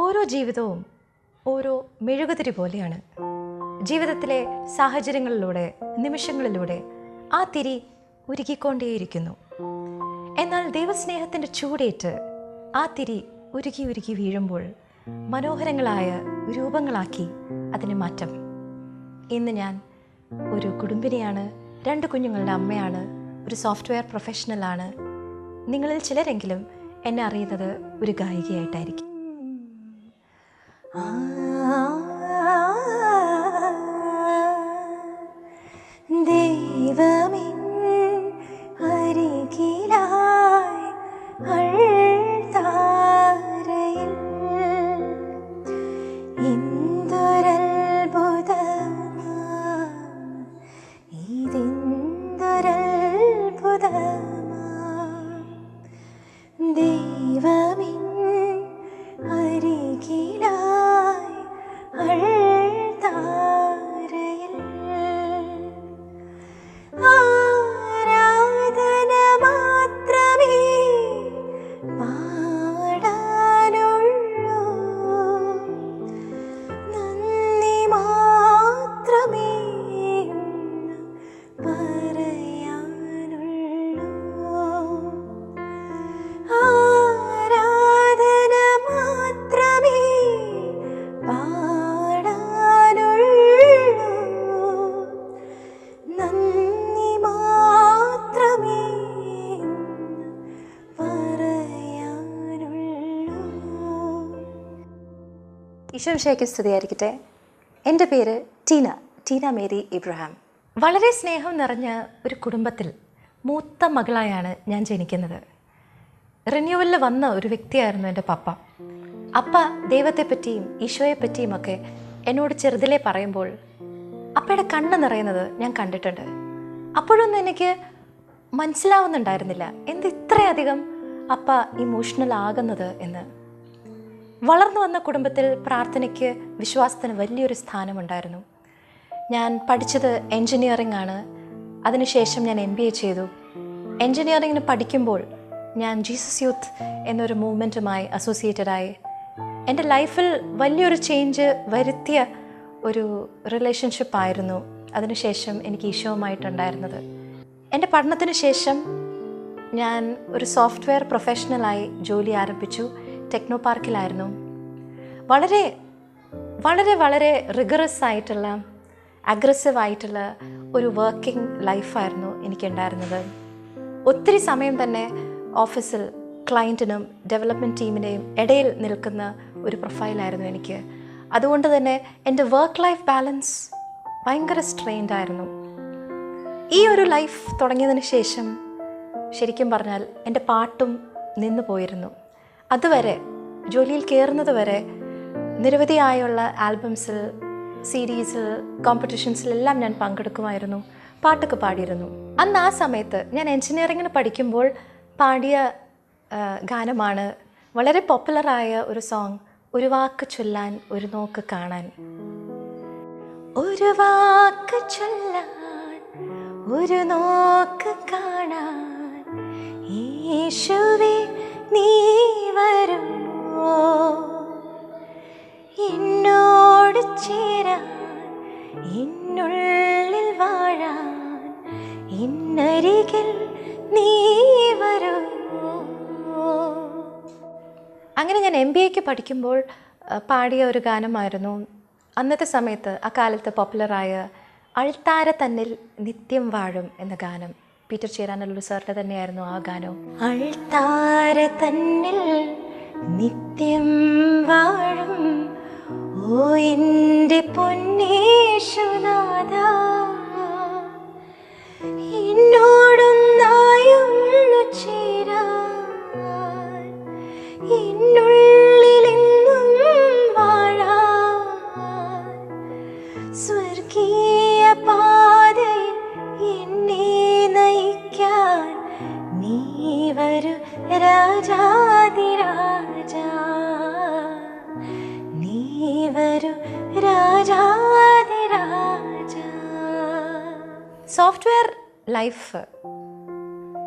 ഓരോ ജീവിതവും ഓരോ മെഴുകുതിരി പോലെയാണ്. ജീവിതത്തിലെ സാഹചര്യങ്ങളിലൂടെ നിമിഷങ്ങളിലൂടെ ആ തിരി ഉരുകിക്കൊണ്ടേയിരിക്കുന്നു. എന്നാൽ ദൈവസ്നേഹത്തിന്റെ ചൂടേറ്റ് ആ തിരി ഉരുകി ഉരുകി വീഴുമ്പോൾ മനോഹരങ്ങളായ രൂപങ്ങളാക്കി അതിന് മാറ്റം. ഇന്ന് ഞാൻ ഒരു കുടുംബിനിയാണ് രണ്ട് കുഞ്ഞുങ്ങളുടെ അമ്മയാണ് ഒരു സോഫ്റ്റ്വെയർ പ്രൊഫഷണലാണ്. നിങ്ങളിൽ ചിലരെങ്കിലും എന്നെ അറിയുന്നത് ഒരു ഗായികയായിട്ടായിരിക്കും. ദൈവമിൻ ഈശോഷയ്ക്ക് സ്തുതിയായിരിക്കട്ടെ. എന്റെ പേര് ടീന ടീന മേരി ഇബ്രഹാം. വളരെ സ്നേഹം നിറഞ്ഞ ഒരു കുടുംബത്തിൽ മൂത്ത മകളായാണ് ഞാൻ ജനിക്കുന്നത്. റിന്യൂവലിൽ വന്ന ഒരു വ്യക്തിയായിരുന്നു എന്റെ പപ്പ. അപ്പ ദൈവത്തെപ്പറ്റിയും ഈശോയെപ്പറ്റിയും ഒക്കെ എന്നോട് ചെറുതിലെ പറയുമ്പോൾ അപ്പയുടെ കണ്ണ് നിറയുന്നത് ഞാൻ കണ്ടിട്ടുണ്ട്. അപ്പോഴൊന്നും എനിക്ക് മനസ്സിലാവുന്നുണ്ടായിരുന്നില്ല എന്ത് ഇത്രയധികം അപ്പ ഇമോഷണൽ ആകുന്നത് എന്ന്. വളർന്നു വന്ന കുടുംബത്തിൽ പ്രാർത്ഥനയ്ക്ക് വിശ്വാസത്തിന് വലിയൊരു സ്ഥാനമുണ്ടായിരുന്നു. ഞാൻ പഠിച്ചത് എൻജിനീയറിംഗ് ആണ്. അതിനുശേഷം ഞാൻ എം ബി എ ചെയ്തു. എൻജിനീയറിങ്ങിന് പഠിക്കുമ്പോൾ ഞാൻ ജീസസ് യൂത്ത് എന്നൊരു മൂവ്മെന്റുമായി അസോസിയേറ്റഡായി എന്റെ ലൈഫിൽ വലിയൊരു ചേഞ്ച് വരുത്തിയ ഒരു റിലേഷൻഷിപ്പായിരുന്നു അതിനുശേഷം എനിക്ക് ഈശോവുമായിട്ടുണ്ടായിരുന്നത് എന്റെ പഠനത്തിന് ശേഷം ഞാൻ ഒരു സോഫ്റ്റ്വെയർ പ്രൊഫഷണലായി ജോലി ആരംഭിച്ചു. ടെക്നോ പാർക്കിലായിരുന്നു വളരെ വളരെ വളരെ റിഗറസ് ആയിട്ടുള്ള അഗ്രസീവ് ആയിട്ടുള്ള ഒരു വർക്കിംഗ് ലൈഫായിരുന്നു എനിക്കുണ്ടായിരുന്നത്. ഒത്തിരി സമയം തന്നെ ഓഫീസിൽ ക്ലയന്റിനും ഡെവലപ്മെന്റ് ടീമിനെയും ഇടയിൽ നിൽക്കുന്ന ഒരു പ്രൊഫൈലായിരുന്നു എനിക്ക്. അതുകൊണ്ട് തന്നെ എന്റെ വർക്ക് ലൈഫ് ബാലൻസ് ഭയങ്കര സ്ട്രെയിൻഡ് ആയിരുന്നു. ഈ ഒരു ലൈഫ് തുടങ്ങിയതിന് ശേഷം ശരിക്കും പറഞ്ഞാൽ എന്റെ പാട്ടും നിന്നു പോയിരുന്നു. അതുവരെ ജോലിയിൽ കയറുന്നത് വരെ നിരവധിയായുള്ള ആൽബംസിൽ സീരീസിൽ കോമ്പറ്റീഷൻസിലെല്ലാം ഞാൻ പങ്കെടുക്കുമായിരുന്നു പാട്ടൊക്കെ പാടിയിരുന്നു. അന്ന് ആ സമയത്ത് ഞാൻ എൻജിനീയറിങ്ങിന് പഠിക്കുമ്പോൾ പാടിയ ഗാനമാണ് വളരെ പോപ്പുലറായ ഒരു സോങ് ഒരു വാക്ക് ചൊല്ലാൻ ഒരു നോക്ക് കാണാൻ. ഒരു വാക്ക് ചൊല്ലാൻ ഒരു നോക്ക് കാണാൻ യേശുവേ നീ വരുമോ? എന്നോട് ചേരാൻ എന്നുള്ളിൽ വാഴാൻ ഇന്നരികിൽ നീ വരുമോ? അങ്ങനെ ഞാൻ എം ബി എക്ക് പഠിക്കുമ്പോൾ പാടിയ ഒരു ഗാനമായിരുന്നു. അന്നത്തെ സമയത്ത് അക്കാലത്ത് കാലത്ത് പോപ്പുലറായ അൾത്താര തന്നിൽ നിത്യം വാഴും എന്ന ഗാനം. പീറ്റർ ചേരാനുള്ള സാറിന്റെ തന്നെയായിരുന്നു ആ ഗാനവും. നിത്യം വാഴും. ഓ എന്റെ പൊന്നേശുനാഥ എന്നോടൊന്നായൊന്നു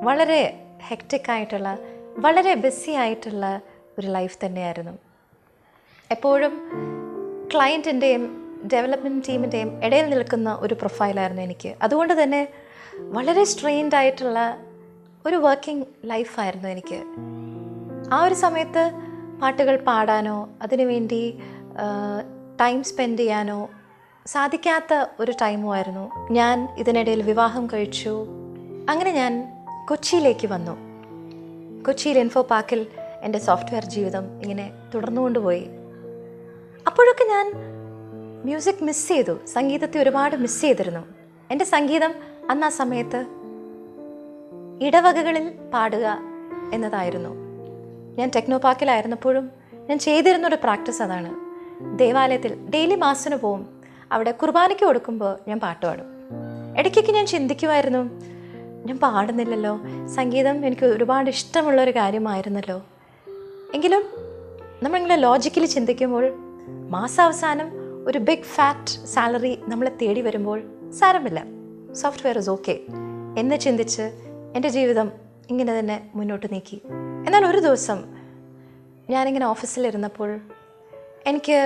വളരെ ഹെക്റ്റിക് ആയിട്ടുള്ള വളരെ ബിസി ആയിട്ടുള്ള ഒരു ലൈഫ് തന്നെയായിരുന്നു. എപ്പോഴും ക്ലയന്റിന്റെയും ഡെവലപ്മെന്റ് ടീമിന്റെയും ഇടയിൽ നിൽക്കുന്ന ഒരു പ്രൊഫൈലായിരുന്നു എനിക്ക്. അതുകൊണ്ട് തന്നെ വളരെ സ്ട്രെയിൻഡ് ആയിട്ടുള്ള ഒരു വർക്കിംഗ് ലൈഫായിരുന്നു എനിക്ക്. ആ ഒരു സമയത്ത് പാട്ടുകൾ പാടാനോ അതിനുവേണ്ടി ടൈം സ്പെൻഡ് ചെയ്യാനോ സാധിക്കാത്ത ഒരു ടൈമുമായിരുന്നു ഞാൻ ഇതിനിടയിൽ വിവാഹം കഴിച്ചു. അങ്ങനെ ഞാൻ കൊച്ചിയിലേക്ക് വന്നു. കൊച്ചിയിൽ ഇൻഫോ പാർക്കിൽ എന്റെ സോഫ്റ്റ്വെയർ ജീവിതം ഇങ്ങനെ തുടർന്നുകൊണ്ടുപോയി അപ്പോഴൊക്കെ ഞാൻ മ്യൂസിക് മിസ് ചെയ്തു. സംഗീതത്തെ ഒരുപാട് മിസ് ചെയ്തിരുന്നു. എന്റെ സംഗീതം അന്ന് ആ സമയത്ത് ഇടവകകളിൽ പാടുക എന്നതായിരുന്നു. ഞാൻ ടെക്നോ പാർക്കിലായിരുന്നപ്പോഴും ഞാൻ ചെയ്തിരുന്നൊരു പ്രാക്ടീസ് അതാണ്. ദേവാലയത്തിൽ ഡെയിലി മാസിന് പോവും. അവിടെ കുർബാനയ്ക്ക് കൊടുക്കുമ്പോൾ ഞാൻ പാട്ട് പാടും. ഇടയ്ക്കൊക്കെ ഞാൻ ചിന്തിക്കുമായിരുന്നു ഞാൻ പാടുന്നില്ലല്ലോ. സംഗീതം എനിക്ക് ഒരുപാട് ഇഷ്ടമുള്ള ഒരു കാര്യമായിരുന്നല്ലോ. എങ്കിലും നമ്മളിങ്ങനെ ലോജിക്കലി ചിന്തിക്കുമ്പോൾ മാസാവസാനം ഒരു ബിഗ് ഫാറ്റ് സാലറി നമ്മളെ തേടി വരുമ്പോൾ സാരമില്ല. സോഫ്റ്റ്വെയർ ഇസ് ഓക്കെ എന്ന് ചിന്തിച്ച് എന്റെ ജീവിതം ഇങ്ങനെ തന്നെ മുന്നോട്ട് നീക്കി. എന്നാൽ ഒരു ദിവസം ഞാനിങ്ങനെ ഓഫീസിലിരുന്നപ്പോൾ എനിക്ക്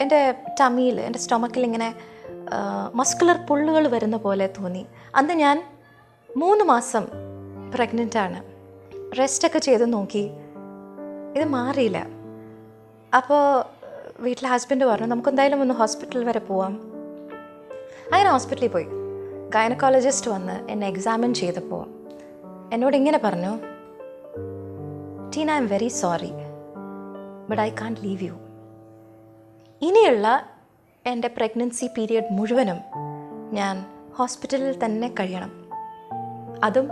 എന്റെ ടമിയിൽ എന്റെ സ്റ്റൊമക്കിൽ ഇങ്ങനെ മസ്കുലർ പുള്ളുകൾ വരുന്ന പോലെ തോന്നി. അന്ന് ഞാൻ മൂന്ന് മാസം പ്രഗ്നന്റ് ആണ് റെസ്റ്റൊക്കെ ചെയ്ത് നോക്കി. ഇത് മാറിയില്ല. അപ്പോൾ വീട്ടിലെ ഹസ്ബൻഡ് പറഞ്ഞു നമുക്ക് എന്തായാലും ഒന്ന് ഹോസ്പിറ്റൽ വരെ പോവാം. അങ്ങനെ ഹോസ്പിറ്റലിൽ പോയി. ഗൈനക്കോളജിസ്റ്റ് വന്ന് എന്നെ എക്സാമിൻ ചെയ്തപ്പോൾ എന്നോട് ഇങ്ങനെ പറഞ്ഞു tin I am very sorry but I can't leave you. ഇനിയുള്ള എന്റെ പ്രഗ്നൻസി പീരിയഡ് മുഴുവനും ഞാൻ ഹോസ്പിറ്റലിൽ തന്നെ കഴിയണം. അതും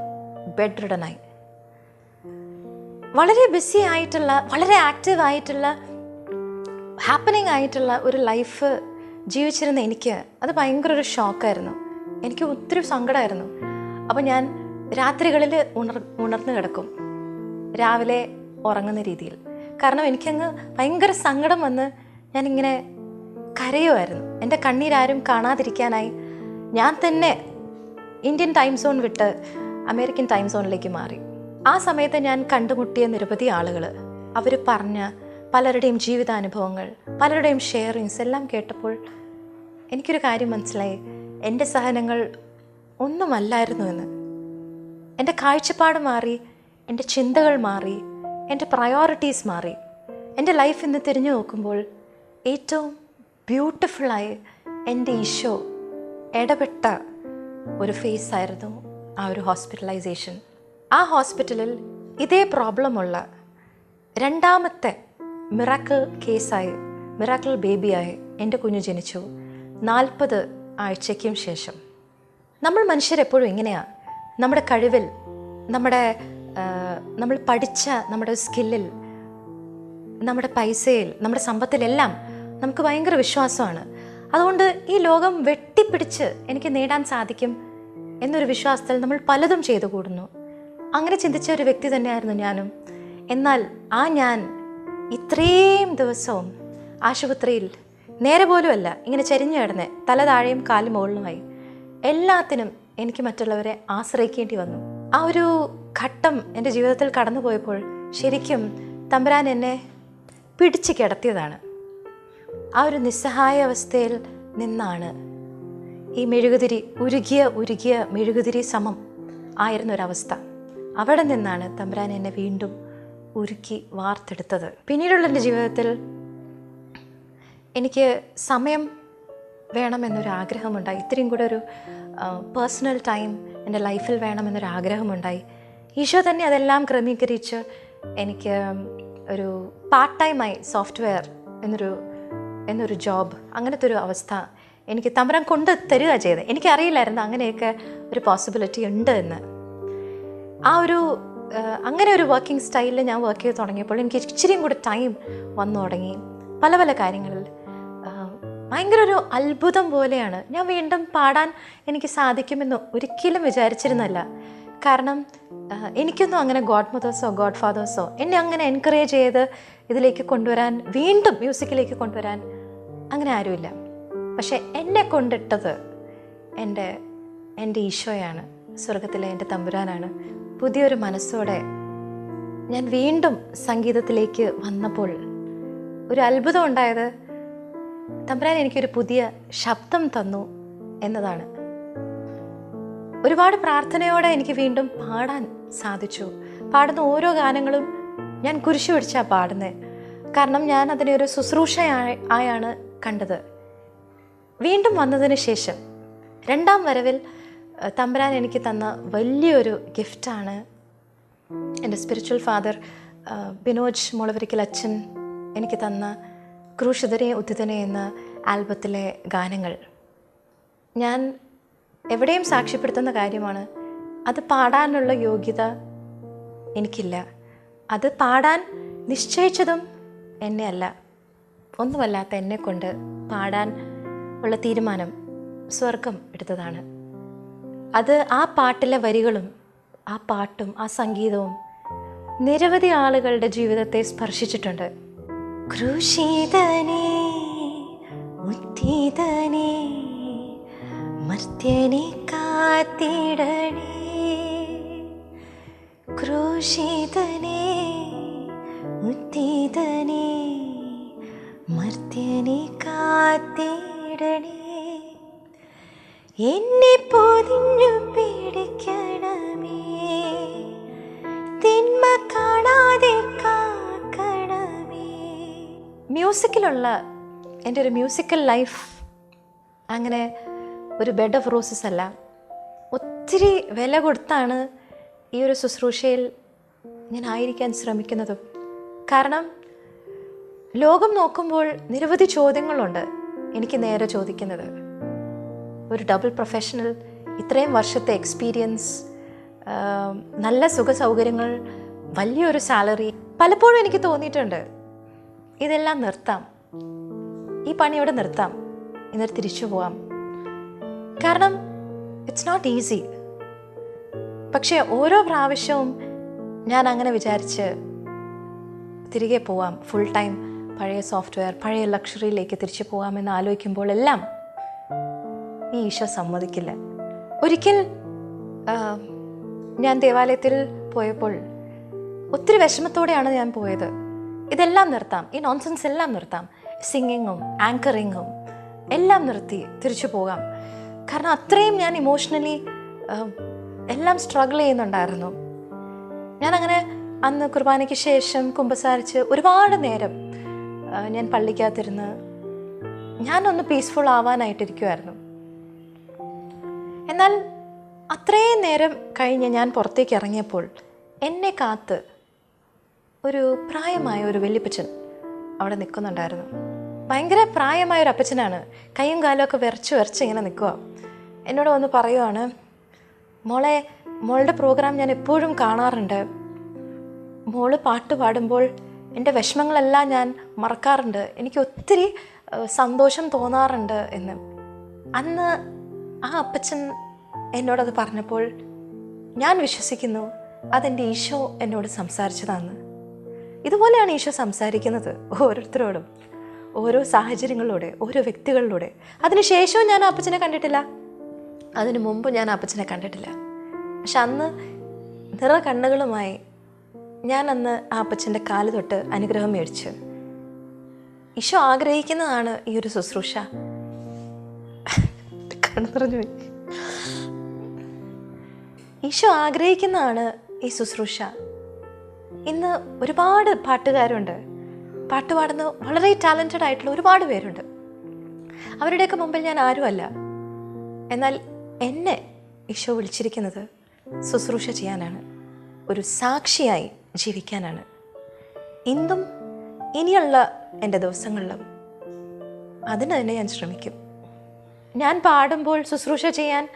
ബെഡ് റിഡനായി വളരെ ബിസി ആയിട്ടുള്ള വളരെ ആക്റ്റീവ് ആയിട്ടുള്ള ഹാപ്പനിങ് ആയിട്ടുള്ള ഒരു ലൈഫ് ജീവിച്ചിരുന്ന എനിക്ക് അത് ഭയങ്കര ഒരു ഷോക്കായിരുന്നു എനിക്ക് ഒത്തിരി സങ്കടമായിരുന്നു അപ്പോൾ ഞാൻ രാത്രികളിൽ ഉണർ ഉണർന്നു കിടക്കും. രാവിലെ ഉറങ്ങുന്ന രീതിയിൽ. കാരണം എനിക്കങ്ങ് ഭയങ്കര സങ്കടം വന്ന് ഞാനിങ്ങനെ കരയുമായിരുന്നു എന്റെ കണ്ണീരാരും കാണാതിരിക്കാനായി ഞാൻ തന്നെ ഇന്ത്യൻ ടൈം സോൺ വിട്ട് അമേരിക്കൻ ടൈം സോണിലേക്ക് മാറി. ആ സമയത്ത് ഞാൻ കണ്ടുമുട്ടിയ നിരവധി ആളുകൾ അവർ പറഞ്ഞ പലരുടെയും ജീവിതാനുഭവങ്ങൾ പലരുടെയും ഷെയറിങ്സ് എല്ലാം കേട്ടപ്പോൾ എനിക്കൊരു കാര്യം മനസ്സിലായി. എന്റെ സഹനങ്ങൾ ഒന്നുമല്ലായിരുന്നു എന്ന്. എന്റെ കാഴ്ചപ്പാട് മാറി എന്റെ ചിന്തകൾ മാറി എന്റെ പ്രയോറിറ്റീസ് മാറി. എന്റെ ലൈഫ് ഇന്ന് തിരിഞ്ഞു നോക്കുമ്പോൾ ഏറ്റവും ബ്യൂട്ടിഫുള്ളായി എന്റെ ഈശോ ഇടപെട്ട ഒരു ഫേസ് ആയിരുന്നു ആ ഒരു ഹോസ്പിറ്റലൈസേഷൻ ആ ഹോസ്പിറ്റലിൽ ഇതേ പ്രോബ്ലമുള്ള രണ്ടാമത്തെ മിറാക്കിൾ കേസായി മിറാക്കിൾ ബേബിയായി എന്റെ കുഞ്ഞു ജനിച്ചു. നാൽപ്പത് ആഴ്ചയ്ക്കും ശേഷം. നമ്മൾ മനുഷ്യരെപ്പോഴും എങ്ങനെയാണ് നമ്മുടെ കഴിവിൽ നമ്മുടെ നമ്മൾ പഠിച്ച നമ്മുടെ സ്കില്ലിൽ നമ്മുടെ പൈസയിൽ നമ്മുടെ സമ്പത്തിലെല്ലാം നമുക്ക് ഭയങ്കര വിശ്വാസമാണ്. അതുകൊണ്ട് ഈ ലോകം വെട്ടിപ്പിടിച്ച് എനിക്ക് നേടാൻ സാധിക്കും എന്നൊരു വിശ്വാസത്തിൽ നമ്മൾ പലതും ചെയ്തു കൂടുന്നു. അങ്ങനെ ചിന്തിച്ച ഒരു വ്യക്തി തന്നെയായിരുന്നു ഞാനും. എന്നാൽ ആ ഞാൻ ഇത്രയും ദിവസവും ആശുപത്രിയിൽ നേരെ പോലുമല്ല ഇങ്ങനെ ചരിഞ്ഞു കിടന്ന് തല താഴെയും കാൽ മുകളിലുമായി എല്ലാത്തിനും എനിക്ക് മറ്റുള്ളവരെ ആശ്രയിക്കേണ്ടി വന്നു. ആ ഒരു ഘട്ടം എന്റെ ജീവിതത്തിൽ കടന്നുപോയപ്പോൾ ശരിക്കും തമ്പുരാൻ എന്നെ പിടിച്ച് കിടത്തിയതാണ്. ആ ഒരു നിസ്സഹായ അവസ്ഥയിൽ നിന്നാണ് ഈ മെഴുകുതിരി ഉരുകിയ ഉരുകിയ മെഴുകുതിരി സമം ആയിരുന്നൊരവസ്ഥ. അവിടെ നിന്നാണ് തമ്പുരാൻ എന്നെ വീണ്ടും ഉരുക്കി വാർത്തെടുത്തത്. പിന്നീടുള്ള എന്റെ ജീവിതത്തിൽ എനിക്ക് സമയം വേണമെന്നൊരു ആഗ്രഹമുണ്ടായി ഇത്രയും കൂടെ ഒരു പേഴ്സണൽ ടൈം എന്റെ ലൈഫിൽ വേണമെന്നൊരു ആഗ്രഹമുണ്ടായി ഈശോ തന്നെ അതെല്ലാം ക്രമീകരിച്ച് എനിക്ക് ഒരു പാർട്ട് ടൈമായി സോഫ്റ്റ്വെയർ എന്നൊരു എന്നൊരു ജോബ് അങ്ങനത്തെ ഒരു അവസ്ഥ എനിക്ക് തമരം കൊണ്ട് തരിക ചെയ്ത് എനിക്കറിയില്ലായിരുന്നു അങ്ങനെയൊക്കെ ഒരു പോസിബിലിറ്റി ഉണ്ട് എന്ന്. ആ ഒരു അങ്ങനെ ഒരു വർക്കിംഗ് സ്റ്റൈലിൽ ഞാൻ വർക്ക് ചെയ്ത് തുടങ്ങിയപ്പോൾ എനിക്ക് ഇച്ചിരിയും കൂടി ടൈം വന്നു തുടങ്ങി. പല പല കാര്യങ്ങളിൽ. ഭയങ്കര ഒരു അത്ഭുതം പോലെയാണ്. ഞാൻ വീണ്ടും പാടാൻ എനിക്ക് സാധിക്കുമെന്ന് ഒരിക്കലും വിചാരിച്ചിരുന്നല്ല. കാരണം എനിക്കൊന്നും അങ്ങനെ ഗോഡ് മദേഴ്സോ ഗോഡ് ഫാദേഴ്സോ എന്നെ അങ്ങനെ എൻകറേജ് ചെയ്ത് ഇതിലേക്ക് കൊണ്ടുവരാൻ വീണ്ടും മ്യൂസിക്കിലേക്ക് കൊണ്ടുവരാൻ അങ്ങനെ ആരുമില്ല. പക്ഷേ എന്നെ കൊണ്ടിട്ടത് എന്റെ എന്റെ ഈശോയാണ്. സ്വർഗത്തിലെ എന്റെ തമ്പുരാനാണ്. പുതിയൊരു മനസ്സോടെ ഞാൻ വീണ്ടും സംഗീതത്തിലേക്ക് വന്നപ്പോൾ ഒരു അത്ഭുതം ഉണ്ടായത് തമ്പുരാൻ എനിക്കൊരു പുതിയ ശബ്ദം തന്നു എന്നതാണ്. ഒരുപാട് പ്രാർത്ഥനയോടെ എനിക്ക് വീണ്ടും പാടാൻ സാധിച്ചു. പാടുന്ന ഓരോ ഗാനങ്ങളും ഞാൻ കുരിശു പിടിച്ചാണ് പാടുന്നത് കാരണം ഞാൻ അതിനെ ഒരു ശുശ്രൂഷയായി ആയാണ് കണ്ടത്. വീണ്ടും വന്നതിന് ശേഷം രണ്ടാം വരവിൽ തമ്പരാൻ തമ്പുരാൻ എനിക്ക് തന്ന വലിയൊരു ഗിഫ്റ്റാണ് എന്റെ സ്പിരിച്വൽ ഫാദർ ബിനോജ് മുളവരിക്കൽ അച്ഛൻ എനിക്ക് തന്ന ക്രൂശിതരെ ഉദ്ധിതനെ എന്ന ആൽബത്തിലെ ഗാനങ്ങൾ. ഞാൻ എവിടെയും സാക്ഷ്യപ്പെടുത്തുന്ന കാര്യമാണ്. അത് പാടാനുള്ള യോഗ്യത എനിക്കില്ല. അത് പാടാൻ നിശ്ചയിച്ചതും എന്നെ അല്ല. ഒന്നുമല്ലാത്ത എന്നെ കൊണ്ട് പാടാൻ ഉള്ള തീരുമാനം സ്വർഗം എടുത്തതാണ്. അത് ആ പാട്ടിലെ വരികളും ആ പാട്ടും ആ സംഗീതവും നിരവധി ആളുകളുടെ ജീവിതത്തെ സ്പർശിച്ചിട്ടുണ്ട്. ക്രൂശീതനേ ഉദ്ധിതനേ മർത്യനെ കാത്തിടണേ. ക്രൂശിതനെ ഉദ്ധിതനേ മർത്യനെ കാത്തിടണേ. എന്നെ പൊതിഞ്ഞു പിടിക്കണമേ. തിന്മ കാണാതെ കാക്കണമേ. മ്യൂസിക്കിലുള്ള എന്റെ ഒരു മ്യൂസിക്കൽ ലൈഫ് അങ്ങനെ ഒരു ബെഡ് ഓഫ് റോസസ് അല്ല. ഒത്തിരി വില കൊടുത്താണ് ഈ ഒരു ശുശ്രൂഷയിൽ ഞാൻ ആയിരിക്കാൻ ശ്രമിക്കുന്നതും. കാരണം ലോകം നോക്കുമ്പോൾ നിരവധി ചോദ്യങ്ങളുണ്ട് എനിക്ക് നേരെ ചോദിക്കുന്നത്. ഒരു ഡബിൾ പ്രൊഫഷണൽ ഇത്രയും വർഷത്തെ എക്സ്പീരിയൻസ് നല്ല സുഖ സൗകര്യങ്ങൾ വലിയൊരു സാലറി പലപ്പോഴും എനിക്ക് തോന്നിയിട്ടുണ്ട്. ഇതെല്ലാം നിർത്താം. ഈ പണിയോടെ നിർത്താം. എന്നിട്ട് തിരിച്ചു പോവാം. കാരണം ഇറ്റ്സ് നോട്ട് ഈസി പക്ഷേ ഓരോ പ്രാവശ്യവും ഞാൻ അങ്ങനെ വിചാരിച്ച് തിരികെ പോവാം. ഫുൾ ടൈം പഴയ സോഫ്റ്റ്വെയർ പഴയ ലക്ഷറിയിലേക്ക് തിരിച്ചു പോകാമെന്ന് ആലോചിക്കുമ്പോഴെല്ലാം ഈ ഈശോ സമ്മതിക്കില്ല. ഒരിക്കൽ ഞാൻ ദേവാലയത്തിൽ പോയപ്പോൾ ഒത്തിരി വിഷമത്തോടെയാണ് ഞാൻ പോയത്. ഇതെല്ലാം നിർത്താം. ഈ നോൺസെൻസ് എല്ലാം നിർത്താം. സിംഗിങ്ങും ആങ്കറിങ്ങും എല്ലാം നിർത്തി തിരിച്ചു പോകാം. കാരണം അത്രയും ഞാൻ ഇമോഷണലി എല്ലാം സ്ട്രഗിൾ ചെയ്യുന്നുണ്ടായിരുന്നു. ഞാനങ്ങനെ അന്ന് കുർബാനയ്ക്ക് ശേഷം കുമ്പസാരിച്ച് ഒരുപാട് നേരം ഞാൻ പള്ളിക്കകത്തിരുന്ന് ഞാനൊന്ന് പീസ്ഫുൾ ആവാനായിട്ടിരിക്കുമായിരുന്നു എന്നാൽ അത്രയും നേരം കഴിഞ്ഞ് ഞാൻ പുറത്തേക്ക് ഇറങ്ങിയപ്പോൾ എന്നെ കാത്ത് ഒരു പ്രായമായ ഒരു വെല്ലുപ്പച്ചൻ അവിടെ നിൽക്കുന്നുണ്ടായിരുന്നു. ഭയങ്കര പ്രായമായ ഒരു അപ്പച്ചനാണ്. കൈയും കാലും ഒക്കെ വിറച്ച് വിറച്ച് ഇങ്ങനെ നിൽക്കുക എന്നോട് വന്ന് പറയുവാണ് മോളെ മോളുടെ പ്രോഗ്രാം ഞാൻ എപ്പോഴും കാണാറുണ്ട്. മോൾ പാട്ട് പാടുമ്പോൾ എന്റെ വിഷമങ്ങളെല്ലാം ഞാൻ മറക്കാറുണ്ട്. എനിക്ക് ഒത്തിരി സന്തോഷം തോന്നാറുണ്ട് എന്ന്. അന്ന് ആ അപ്പച്ചൻ എന്നോടത് പറഞ്ഞപ്പോൾ ഞാൻ വിശ്വസിക്കുന്നു അതെന്റെ ഈശോ എന്നോട് സംസാരിച്ചതാണ് ഇതുപോലെയാണ് ഈശോ സംസാരിക്കുന്നത് ഓരോരുത്തരോടും. ഓരോ സാഹചര്യങ്ങളിലൂടെ ഓരോ വ്യക്തികളിലൂടെ. അതിനുശേഷവും ഞാൻ അപ്പച്ചനെ കണ്ടിട്ടില്ല. അതിനു മുമ്പ് ഞാൻ അപ്പച്ചനെ കണ്ടിട്ടില്ല. പക്ഷെ അന്ന് നിറ കണ്ണുകളുമായി ഞാൻ അന്ന് ആ അപ്പച്ചന്റെ കാൽ തൊട്ട് അനുഗ്രഹം മേടിച്ചു. ഈശോ ആഗ്രഹിക്കുന്നതാണ് ഈ ഒരു ശുശ്രൂഷ. കണ്ണു ഈശോ ആഗ്രഹിക്കുന്നതാണ് ഈ ശുശ്രൂഷ. ഇന്ന് ഒരുപാട് പാട്ടുകാരുണ്ട്. പാട്ട് പാടുന്ന വളരെ ടാലന്റഡ് ആയിട്ടുള്ള ഒരുപാട് പേരുണ്ട്. അവരുടെയൊക്കെ മുമ്പിൽ ഞാൻ ആരുമല്ല. എന്നാൽ എന്നെ ഈശോ വിളിച്ചിരിക്കുന്നത് ശുശ്രൂഷ ചെയ്യാനാണ്. ഒരു സാക്ഷിയായി ജീവിക്കാനാണ്. ഇന്നും ഇനിയുള്ള എന്റെ ദിവസങ്ങളിലും അതിന് തന്നെ ഞാൻ ശ്രമിക്കും. ഞാൻ പാടുമ്പോൾ ശുശ്രൂഷ ചെയ്യാൻ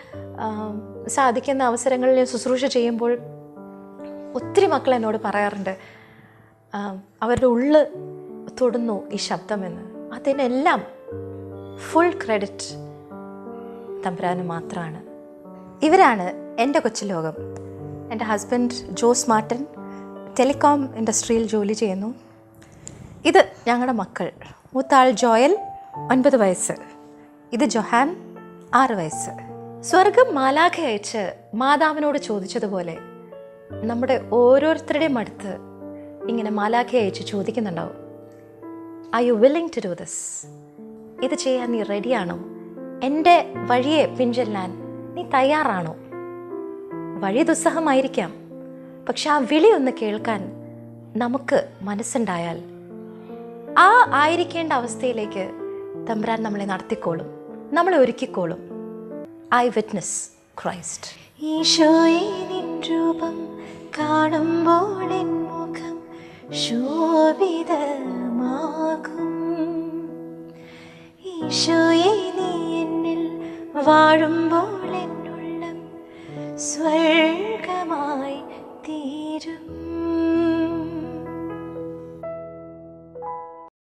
സാധിക്കുന്ന അവസരങ്ങളിൽ ശുശ്രൂഷ ചെയ്യുമ്പോൾ ഒത്തിരി മക്കൾ എന്നോട് പറയാറുണ്ട് അവരുടെ ഉള്ള് തൊടുന്നു ഈ ശബ്ദമെന്ന്. അതിനെല്ലാം ഫുൾ ക്രെഡിറ്റ് തമ്പുരാന് മാത്രമാണ് ഇവരാണ് എന്റെ കൊച്ചു ലോകം. എന്റെ ഹസ്ബൻഡ് ജോസ് മാർട്ടിൻ ടെലികോം ഇൻഡസ്ട്രിയിൽ ജോലി ചെയ്യുന്നു. ഇത് ഞങ്ങളുടെ മക്കൾ. മൂത്താൾ ജോയൽ ഒൻപത് വയസ്സ്. ഇത് ജൊഹാൻ ആറ് വയസ്സ്. സ്വർഗം മാലാഖ അയച്ച് മാതാവിനോട് ചോദിച്ചതുപോലെ നമ്മുടെ ഓരോരുത്തരുടെയും അടുത്ത് ഇങ്ങനെ മാലാഖ അയച്ച് ചോദിക്കുന്നുണ്ടാവും. I you willing to do this ഇത് ചെയ്യാൻ നീ റെഡിയാണോ എന്റെ വഴിയെ പിൻചെല്ലാൻ നീ തയ്യാറാണോ? വഴി ദുസ്സഹമായിരിക്കാം. പക്ഷെ ആ വിളി ഒന്ന് കേൾക്കാൻ നമുക്ക് മനസ്സുണ്ടായാൽ ആ ആയിരിക്കേണ്ട അവസ്ഥയിലേക്ക് തമ്പുരാൻ നമ്മളെ നടത്തിക്കോളും. നമ്മളെ ഒരുക്കിക്കോളും. ഐ വിറ്റ്നസ് ക്രൈസ്റ്റ് ഈശോയെ രൂപം കാണുമ്പോൾ മുഖം മുഖം ശോഭിതമാകും ഈശോയെ നീ എന്നിൽ വാഴുമ്പോൾ എന്നുള്ളം സ്വർഗമായി തീരും.